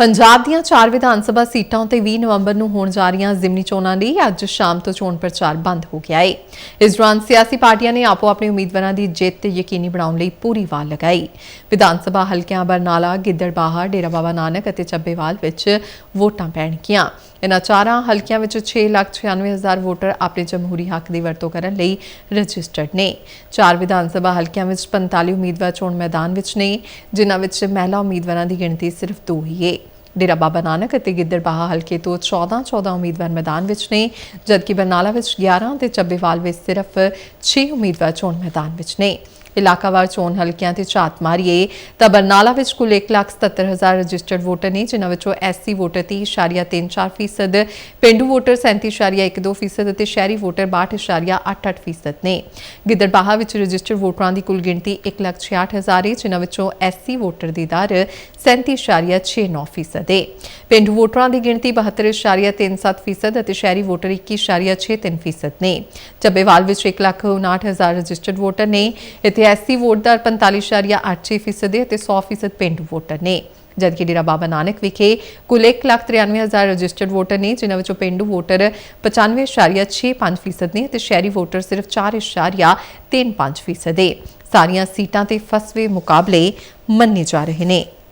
ਪੰਜਾਬ ਦੀਆਂ ਚਾਰ ਵਿਧਾਨ ਸਭਾ ਸੀਟਾਂ ਉਤੇ 20 ਨਵੰਬਰ ਨੂੰ ਹੋਣ ਜਾ ਰਹੀਆਂ ਜ਼ਿਮਨੀ ਚੋਣਾਂ ਲਈ ਅੱਜ ਸ਼ਾਮ ਤੋਂ ਚੋਣ ਪ੍ਰਚਾਰ ਬੰਦ ਹੋ ਗਿਆ ਹੈ ਇਸ ਦੌਰਾਨ ਸਿਆਸੀ ਪਾਰਟੀਆਂ ਨੇ ਆਪੋ ਆਪਣੇ ਉਮੀਦਵਾਰਾਂ ਦੀ ਜਿੱਤ ਯਕੀਨੀ ਬਣਾਉਣ ਲਈ ਪੂਰੀ ਵਾਰ ਲਗਾਈ। ਵਿਧਾਨ ਸਭਾ ਹਲਕਿਆਂ, ਬਰਨਾਲਾ, ਗਿੱਦੜਬਾਹਾ, ਡੇਰਾ ਬਾਬਾ ਨਾਨਕ ਅਤੇ ਚੱਬੇਵਾਲ ਵਿੱਚ ਵੋਟਾਂ ਪੈਣਗੀਆਂ। ਇਹਨਾਂ ਚਾਰਾਂ ਹਲਕਿਆਂ ਵਿੱਚ 6,96,000 ਵੋਟਰ ਆਪਣੇ ਜਮਹੂਰੀ ਹੱਕ ਦੀ ਵਰਤੋਂ ਕਰਨ ਲਈ ਰਜਿਸਟਰਡ ਨੇ। ਚਾਰ ਵਿਧਾਨ ਸਭਾ ਹਲਕਿਆਂ ਵਿੱਚ 45 ਉਮੀਦਵਾਰ ਚੋਣ ਮੈਦਾਨ ਵਿੱਚ ਨੇ ਜਿਨ੍ਹਾਂ ਵਿੱਚ ਮਹਿਲਾ ਉਮੀਦਵਾਰਾਂ ਦੀ ਗਿਣਤੀ ਸਿਰਫ ਦੋ ਹੀ ਹੈ ਡੇਰਾ ਬਾਬਾ ਨਾਨਕ ਅਤੇ ਗਿੱਦੜਬਾਹਾ ਹਲਕੇ ਤੋਂ 14-14 ਉਮੀਦਵਾਰ ਮੈਦਾਨ ਵਿੱਚ ਨੇ ਜਦਕਿ ਬਰਨਾਲਾ ਵਿੱਚ 11 ਤੇ ਚੱਬੇਵਾਲ ਵਿੱਚ ਸਿਰਫ 6 ਉਮੀਦਵਾਰ ਚੋਣ ਮੈਦਾਨ ਵਿੱਚ ਨੇ। ਇਲਾਕਾਵਾਰ ਚੋਣ ਹਲਕਿਆਂ ਤੇ ਝਾਤ ਮਾਰੀਏ। ਤਾਂ ਬਰਨਾਲਾ ਵਿੱਚ ਕੁੱਲ 177000 ਰਜਿਸਟਰਡ ਵੋਟਰ ਨੇ, ਜਿਨ੍ਹਾਂ ਵਿੱਚੋਂ ਐਸਸੀ ਵੋਟਰ 30.34% ਪਿੰਡੂ ਵੋਟਰ 37.12% ਅਤੇ ਸ਼ਹਿਰੀ ਵੋਟਰ 62.88% ਨੇ। ਗਿੱਦੜਬਾਹਾ ਵਿੱਚ ਰਜਿਸਟਰਡ ਵੋਟਰਾਂ ਦੀ ਕੁੱਲ ਗਿਣਤੀ 166000 ਹੈ ਜਿਨ੍ਹਾਂ ਵਿੱਚੋਂ ਐਸਸੀ ਵੋਟਰ ਦੀ ਦਰ 37.69% ਹੈ ਪਿੰਡੂ ਵੋਟਰਾਂ ਦੀ ਗਿਣਤੀ 72.37% ਅਤੇ ਸ਼ਹਿਰੀ ਵੋਟਰ 21.63% ਨੇ। ਚੱਬੇਵਾਲ ਵਿੱਚ 159000 ਰਜਿਸਟਰਡ ਵੋਟਰ ਨੇ। ਇੱਥੇ ਐਸਸੀ ਵੋਟ ਦਰ 45.86% ਦੇ ਅਤੇ 100% ਪਿੰਡੂ ਵੋਟਰ ਨੇ। ਜਦਕਿ ਡੇਰਾ ਬਾਬਾ ਨਾਨਕ ਵਿਖੇ ਕੁੱਲ 193000 ਰਜਿਸਟਰਡ ਵੋਟਰ ਨੇ, ਜਿਨ੍ਹਾਂ ਵਿੱਚੋਂ ਪਿੰਡੂ ਵੋਟਰ 95.65% ਨੇ ਅਤੇ ਸ਼ਹਿਰੀ ਵੋਟਰ ਸਿਰਫ 4.35% ਹੈ ਸਾਰੀਆਂ ਸੀਟਾਂ ਤੇ ਫਸਵੇ ਮੁਕਾਬਲੇ ਮੰਨੇ ਜਾ ਰਹੇ ਨੇ।